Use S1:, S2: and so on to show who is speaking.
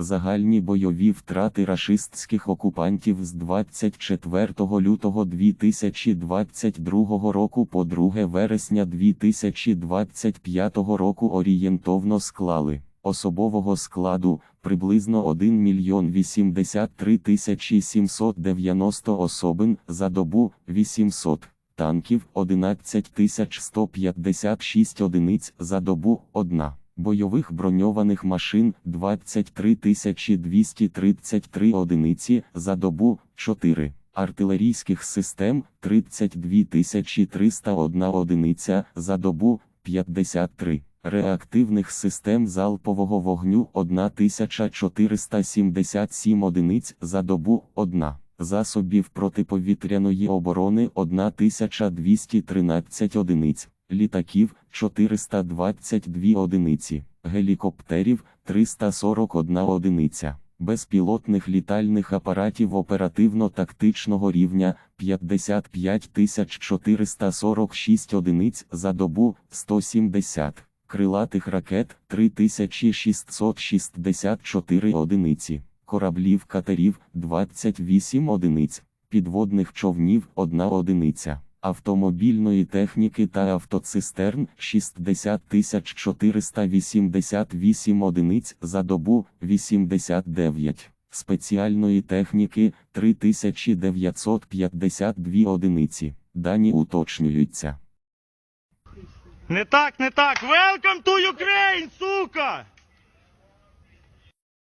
S1: Загальні бойові втрати рашистських окупантів з 24 лютого 2022 року по 2 вересня 2025 року орієнтовно склали особового складу приблизно 1 мільйон 83 тисячі 790 особин за добу 800 танків 11 тисяч 156 одиниць за добу 1. Бойових броньованих машин 23 233 одиниці за добу 4. Артилерійських систем 32 301 одиниця за добу 53. Реактивних систем залпового вогню 1477 одиниць за добу 1. Засобів протиповітряної оборони 1213 одиниць, літаків 422 одиниці, гелікоптерів 341 одиниця, безпілотних літальних апаратів оперативно-тактичного рівня 55 446 одиниць за добу 170. Крилатих ракет 3664 одиниці, кораблів катерів 28 одиниць, підводних човнів 1 одиниця, автомобільної техніки та автоцистерн 60 488 одиниць за добу 89, спеціальної техніки 3952 одиниці. Дані уточнюються.
S2: Не так, не так. Welcome to Ukraine, сука!